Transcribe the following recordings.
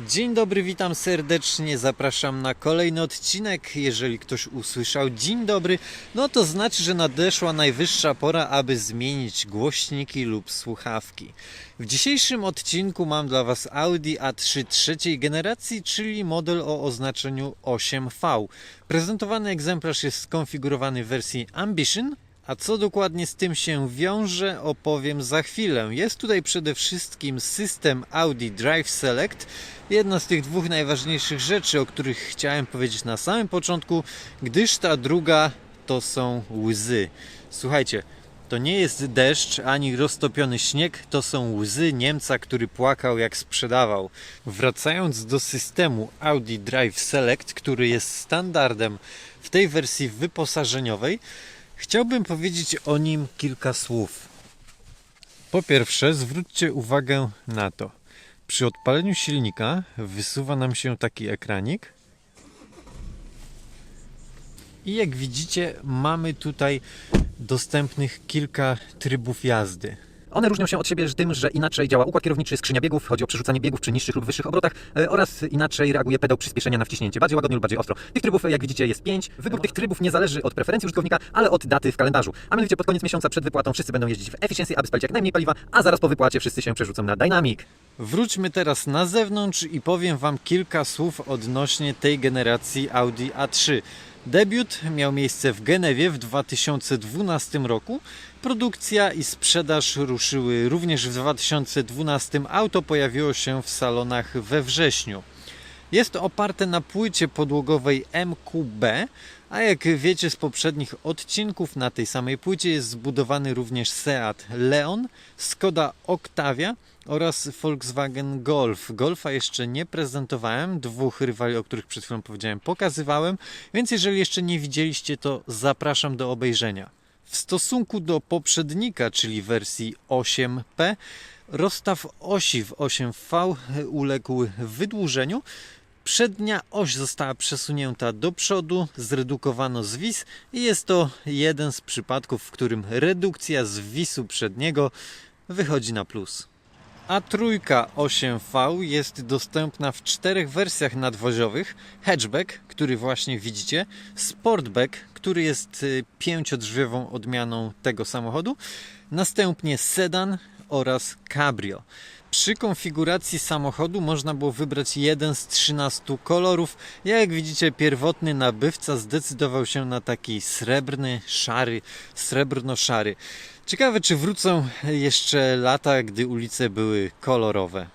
Dzień dobry, witam serdecznie, zapraszam na kolejny odcinek. Jeżeli ktoś usłyszał dzień dobry, no to znaczy, że nadeszła najwyższa pora, aby zmienić głośniki lub słuchawki. W dzisiejszym odcinku mam dla Was Audi A3 trzeciej generacji, czyli model o oznaczeniu 8V. Prezentowany egzemplarz jest skonfigurowany w wersji Ambition, a co dokładnie z tym się wiąże, opowiem za chwilę. Jest tutaj przede wszystkim system Audi Drive Select. Jedna z tych dwóch najważniejszych rzeczy, o których chciałem powiedzieć na samym początku, gdyż ta druga to są łzy. Słuchajcie, to nie jest deszcz ani roztopiony śnieg, to są łzy Niemca, który płakał jak sprzedawał. Wracając do systemu Audi Drive Select, który jest standardem w tej wersji wyposażeniowej, Chciałbym powiedzieć o nim kilka słów. Po pierwsze, zwróćcie uwagę na to. Przy odpaleniu silnika wysuwa nam się taki ekranik. I jak widzicie, mamy tutaj dostępnych kilka trybów jazdy. One różnią się od siebie tym, że inaczej działa układ kierowniczy, skrzynia biegów, chodzi o przerzucanie biegów przy niższych lub wyższych obrotach e, oraz inaczej reaguje pedał przyspieszenia na wciśnięcie, bardziej łagodnie lub bardziej ostro. Tych trybów, e, jak widzicie, jest pięć. Wybór tych trybów nie zależy od preferencji użytkownika, ale od daty w kalendarzu. A mianowicie pod koniec miesiąca przed wypłatą wszyscy będą jeździć w Efficiency, aby spalić jak najmniej paliwa, a zaraz po wypłacie wszyscy się przerzucą na Dynamic. Wróćmy teraz na zewnątrz i powiem Wam kilka słów odnośnie tej generacji Audi A3. Debiut miał miejsce w Genewie w 2012 roku. Produkcja i sprzedaż ruszyły również w 2012. Auto pojawiło się w salonach we wrześniu. Jest oparte na płycie podłogowej MQB, a jak wiecie z poprzednich odcinków, na tej samej płycie jest zbudowany również Seat Leon, Skoda Octavia oraz Volkswagen Golf. Golfa jeszcze nie prezentowałem, dwóch rywali, o których przed chwilą powiedziałem, pokazywałem, więc jeżeli jeszcze nie widzieliście, to zapraszam do obejrzenia. W stosunku do poprzednika, czyli wersji 8P, rozstaw osi w 8V uległ wydłużeniu. Przednia oś została przesunięta do przodu, zredukowano zwis i jest to jeden z przypadków, w którym redukcja zwisu przedniego wychodzi na plus. A trójka 8V jest dostępna w czterech wersjach nadwoziowych. Hatchback, który właśnie widzicie, Sportback, który jest y, pięciodrzwiową odmianą tego samochodu, następnie sedan oraz cabrio. Przy konfiguracji samochodu można było wybrać jeden z 13 kolorów. Jak widzicie, pierwotny nabywca zdecydował się na taki srebrny, szary, srebrno-szary. Ciekawe, czy wrócą jeszcze lata, gdy ulice były kolorowe.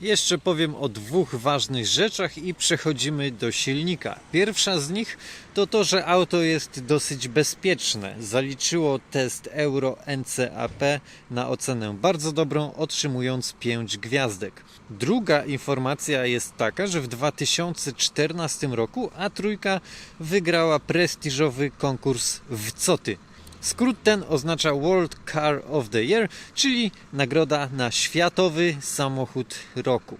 Jeszcze powiem o dwóch ważnych rzeczach i przechodzimy do silnika. Pierwsza z nich to to, że auto jest dosyć bezpieczne. Zaliczyło test Euro NCAP na ocenę bardzo dobrą, otrzymując 5 gwiazdek. Druga informacja jest taka, że w 2014 roku A3 wygrała prestiżowy konkurs w Coty. Skrót ten oznacza World Car of the Year, czyli nagroda na światowy samochód roku.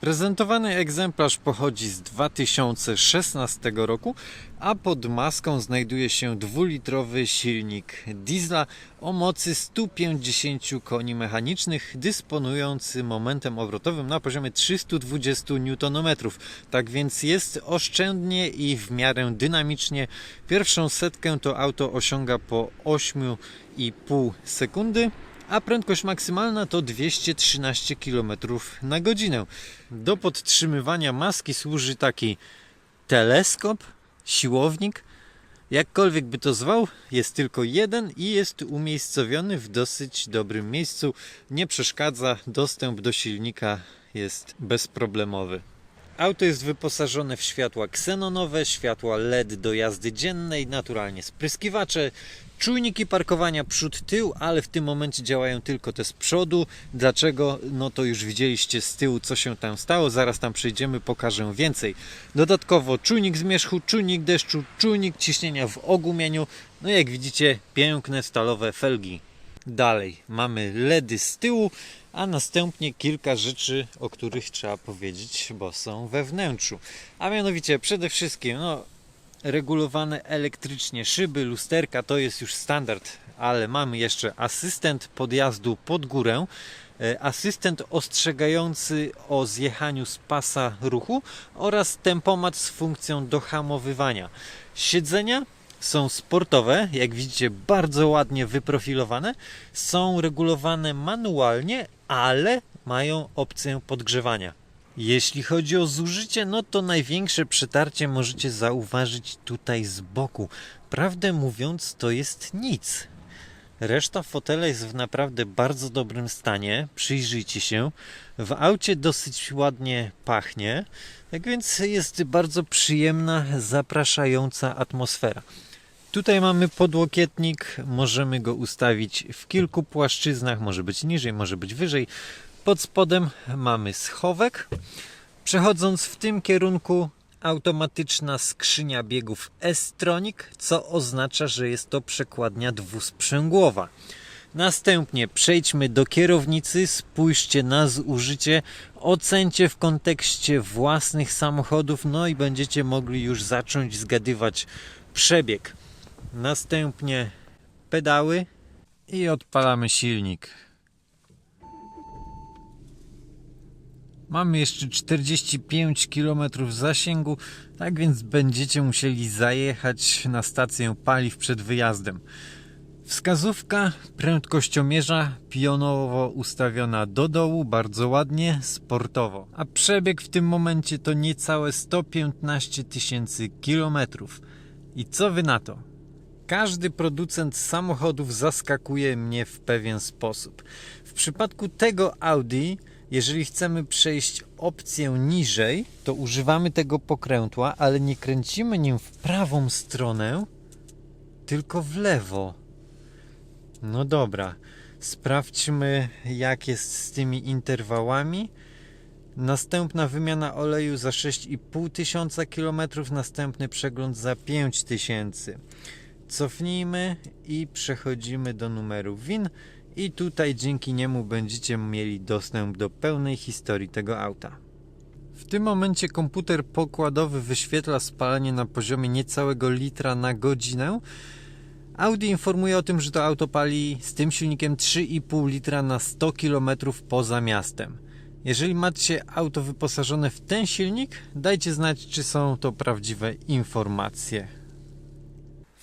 Prezentowany egzemplarz pochodzi z 2016 roku, a pod maską znajduje się dwulitrowy silnik diesla o mocy 150 koni mechanicznych, dysponujący momentem obrotowym na poziomie 320 Nm. Tak więc jest oszczędnie i w miarę dynamicznie. Pierwszą setkę to auto osiąga po 8,5 sekundy a prędkość maksymalna to 213 km na godzinę. Do podtrzymywania maski służy taki teleskop, siłownik, jakkolwiek by to zwał, jest tylko jeden i jest umiejscowiony w dosyć dobrym miejscu. Nie przeszkadza, dostęp do silnika jest bezproblemowy. Auto jest wyposażone w światła ksenonowe, światła LED do jazdy dziennej, naturalnie spryskiwacze, czujniki parkowania przód-tył, ale w tym momencie działają tylko te z przodu. Dlaczego? No to już widzieliście z tyłu, co się tam stało. Zaraz tam przejdziemy, pokażę więcej. Dodatkowo czujnik zmierzchu, czujnik deszczu, czujnik ciśnienia w ogumieniu. No jak widzicie, piękne stalowe felgi. Dalej mamy LEDy z tyłu, a następnie kilka rzeczy, o których trzeba powiedzieć, bo są we wnętrzu. A mianowicie przede wszystkim no, regulowane elektrycznie szyby, lusterka to jest już standard, ale mamy jeszcze asystent podjazdu pod górę. e, asystent ostrzegający o zjechaniu z pasa ruchu oraz tempomat z funkcją dohamowywania. Siedzenia są sportowe, jak widzicie, bardzo ładnie wyprofilowane. Są regulowane manualnie, ale mają opcję podgrzewania. Jeśli chodzi o zużycie, no to największe przetarcie możecie zauważyć tutaj z boku. Prawdę mówiąc, to jest nic. Reszta fotela jest w naprawdę bardzo dobrym stanie. Przyjrzyjcie się. W aucie dosyć ładnie pachnie, tak więc jest bardzo przyjemna, zapraszająca atmosfera. Tutaj mamy podłokietnik, możemy go ustawić w kilku płaszczyznach, może być niżej, może być wyżej. Pod spodem mamy schowek. Przechodząc w tym kierunku, automatyczna skrzynia biegów S-Tronic, co oznacza, że jest to przekładnia dwusprzęgłowa. Następnie przejdźmy do kierownicy, spójrzcie na zużycie, ocencie w kontekście własnych samochodów, no i będziecie mogli już zacząć zgadywać przebieg. Następnie pedały i odpalamy silnik. Mamy jeszcze 45 km zasięgu, tak więc będziecie musieli zajechać na stację paliw przed wyjazdem. Wskazówka prędkościomierza pionowo ustawiona do dołu, bardzo ładnie, sportowo. A przebieg w tym momencie to niecałe 115 tysięcy kilometrów. I co wy na to? Każdy producent samochodów zaskakuje mnie w pewien sposób. W przypadku tego Audi, jeżeli chcemy przejść opcję niżej, to używamy tego pokrętła, ale nie kręcimy nim w prawą stronę, tylko w lewo. No dobra, sprawdźmy jak jest z tymi interwałami. Następna wymiana oleju za 6,5 tysiąca kilometrów, następny przegląd za 5 tysięcy. Cofnijmy i przechodzimy do numeru WIN i tutaj dzięki niemu będziecie mieli dostęp do pełnej historii tego auta. W tym momencie komputer pokładowy wyświetla spalanie na poziomie niecałego litra na godzinę. Audi informuje o tym, że to auto pali z tym silnikiem 3,5 litra na 100 km poza miastem. Jeżeli macie auto wyposażone w ten silnik, dajcie znać, czy są to prawdziwe informacje.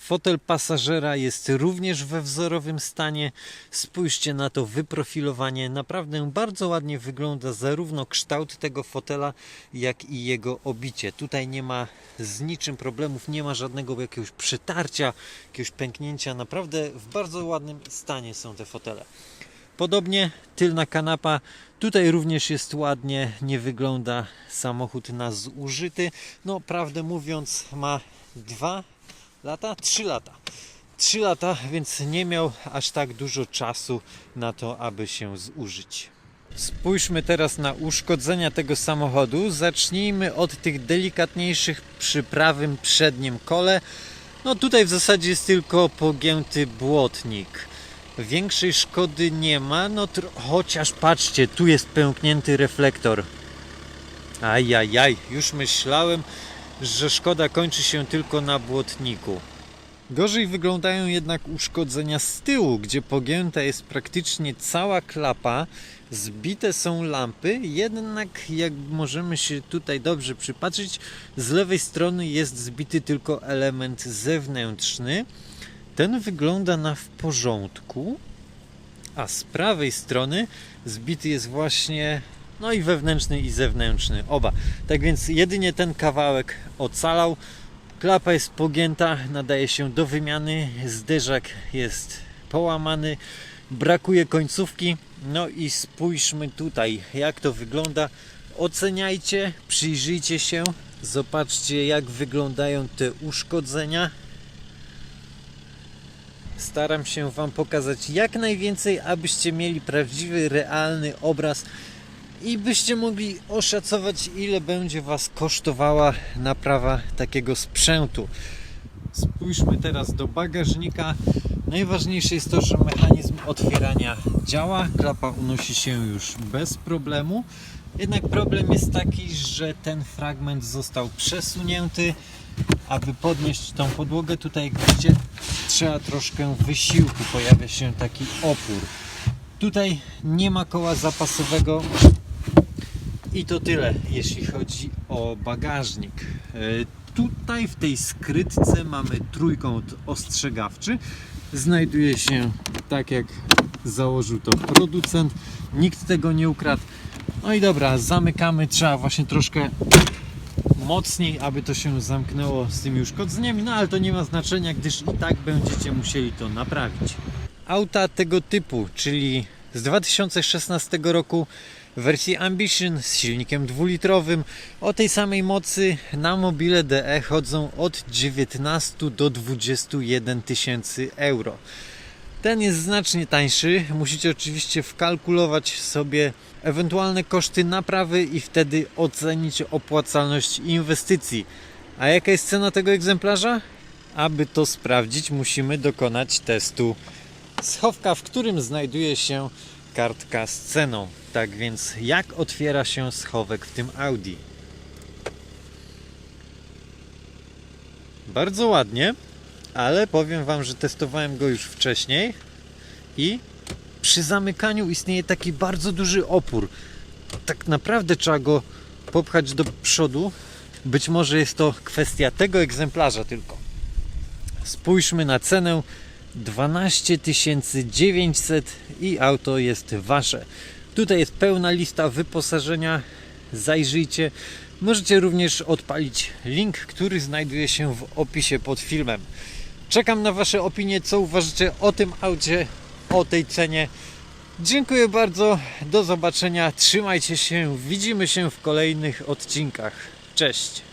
Fotel pasażera jest również we wzorowym stanie. Spójrzcie na to wyprofilowanie. Naprawdę bardzo ładnie wygląda zarówno kształt tego fotela, jak i jego obicie. Tutaj nie ma z niczym problemów, nie ma żadnego jakiegoś przetarcia, jakiegoś pęknięcia. Naprawdę w bardzo ładnym stanie są te fotele. Podobnie tylna kanapa. Tutaj również jest ładnie, nie wygląda samochód na zużyty. No, prawdę mówiąc, ma dwa lata? 3 lata. 3 lata, więc nie miał aż tak dużo czasu na to, aby się zużyć. Spójrzmy teraz na uszkodzenia tego samochodu. Zacznijmy od tych delikatniejszych przy prawym przednim kole. No tutaj w zasadzie jest tylko pogięty błotnik. Większej szkody nie ma, no chociaż patrzcie, tu jest pęknięty reflektor. Ajajaj, już myślałem, że szkoda kończy się tylko na błotniku. Gorzej wyglądają jednak uszkodzenia z tyłu, gdzie pogięta jest praktycznie cała klapa, zbite są lampy, jednak jak możemy się tutaj dobrze przypatrzeć, z lewej strony jest zbity tylko element zewnętrzny. Ten wygląda na w porządku, a z prawej strony zbity jest właśnie no i wewnętrzny i zewnętrzny, oba. Tak więc jedynie ten kawałek ocalał. Klapa jest pogięta, nadaje się do wymiany. Zderzak jest połamany, brakuje końcówki. No i spójrzmy tutaj, jak to wygląda. Oceniajcie, przyjrzyjcie się, zobaczcie, jak wyglądają te uszkodzenia. Staram się Wam pokazać jak najwięcej, abyście mieli prawdziwy, realny obraz i byście mogli oszacować, ile będzie Was kosztowała naprawa takiego sprzętu. Spójrzmy teraz do bagażnika. Najważniejsze jest to, że mechanizm otwierania działa. Klapa unosi się już bez problemu. Jednak problem jest taki, że ten fragment został przesunięty. Aby podnieść tą podłogę, tutaj widzicie, trzeba troszkę wysiłku. Pojawia się taki opór. Tutaj nie ma koła zapasowego. I to tyle, jeśli chodzi o bagażnik. E, Tutaj w tej skrytce mamy trójkąt ostrzegawczy. Znajduje się tak jak założył to producent. Nikt tego nie ukradł. No i dobra, zamykamy. Trzeba właśnie troszkę mocniej, aby to się zamknęło z tymi uszkodzeniami, no ale to nie ma znaczenia, gdyż i tak będziecie musieli to naprawić. Auta tego typu, czyli z 2016 roku wersji Ambition z silnikiem dwulitrowym o tej samej mocy na mobile DE chodzą od 19 do 21 tysięcy euro. Ten jest znacznie tańszy. Musicie oczywiście wkalkulować sobie ewentualne koszty naprawy i wtedy ocenić opłacalność inwestycji. A jaka jest cena tego egzemplarza? Aby to sprawdzić, musimy dokonać testu schowka, w którym znajduje się kartka z ceną. Tak więc, jak otwiera się schowek w tym Audi? Bardzo ładnie, ale powiem Wam, że testowałem go już wcześniej i przy zamykaniu istnieje taki bardzo duży opór. Tak naprawdę trzeba go popchać do przodu. Być może jest to kwestia tego egzemplarza tylko. Spójrzmy na cenę 12 900 i auto jest Wasze. Tutaj jest pełna lista wyposażenia. Zajrzyjcie. Możecie również odpalić link, który znajduje się w opisie pod filmem. Czekam na Wasze opinie, co uważacie o tym aucie, o tej cenie. Dziękuję bardzo, do zobaczenia, trzymajcie się, widzimy się w kolejnych odcinkach. Cześć!